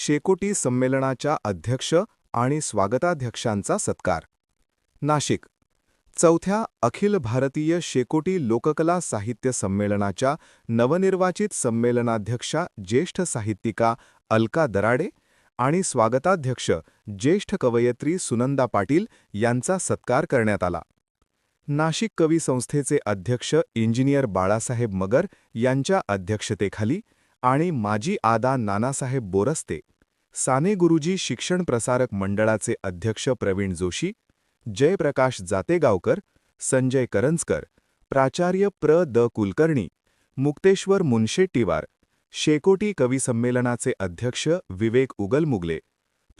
शेकोटी संमेलनाच्या अध्यक्ष आणि स्वागताध्यक्षांचा सत्कार. नाशिक. चौथ्या अखिल भारतीय शेकोटी लोककला साहित्य संमेलनाच्या नवनिर्वाचित संमेलनाध्यक्षा ज्येष्ठ साहित्यिका अलका दराडे आणि स्वागताध्यक्ष ज्येष्ठ कवयित्री सुनंदा पाटील यांचा सत्कार करण्यात आला. नाशिक कवी संस्थेचे अध्यक्ष इंजिनियर बाळासाहेब मगर यांच्या अध्यक्षतेखाली आणि माजी आदा नानासाहेब बोरस्ते साने गुरुजी शिक्षण प्रसारक मंडळाचे अध्यक्ष प्रवीण जोशी जयप्रकाश जातेगावकर संजय करंजकर प्राचार्य प्र. द. कुलकर्णी मुक्तेश्वर मुनशेट्टीवार शेकोटी कवी संमेलनाचे अध्यक्ष विवेक उगलमुगले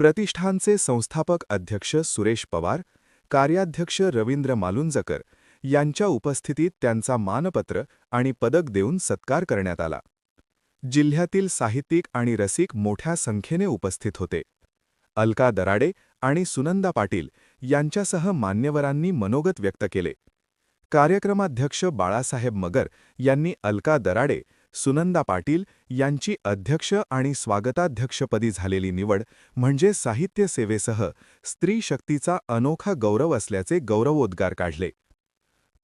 प्रतिष्ठानचे संस्थापक अध्यक्ष सुरेश पवार कार्याध्यक्ष रवींद्र मालुंजकर यांच्या उपस्थितीत त्यांचा मानपत्र आणि पदक देऊन सत्कार करण्यात आला. जिल्ह्यातील साहित्यिक आणि रसिक मोठ्या संख्येने उपस्थित होते. अलका दराडे आणि सुनंदा पाटील यांच्यासह मान्यवरांनी मनोगत व्यक्त केले. कार्यक्रमाध्यक्ष बाळासाहेब मगर यांनी अलका दराडे सुनंदा पाटील यांची अध्यक्ष आणि स्वागताध्यक्षपदी झालेली निवड म्हणजे साहित्य सेवेसह स्त्री शक्तीचा अनोखा गौरव असल्याचे गौरवोद्गार काढले.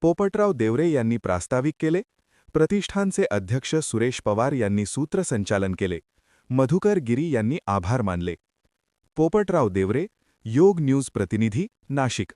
पोपटराव देवरे यांनी प्रास्ताविक केले प्रतिष्ठानचे अध्यक्ष सुरेश पवार यांनी सूत्रसंचालन केले. मधुकर गिरी यांनी आभार मानले. पोपटराव देवरे योग न्यूज प्रतिनिधी नाशिक.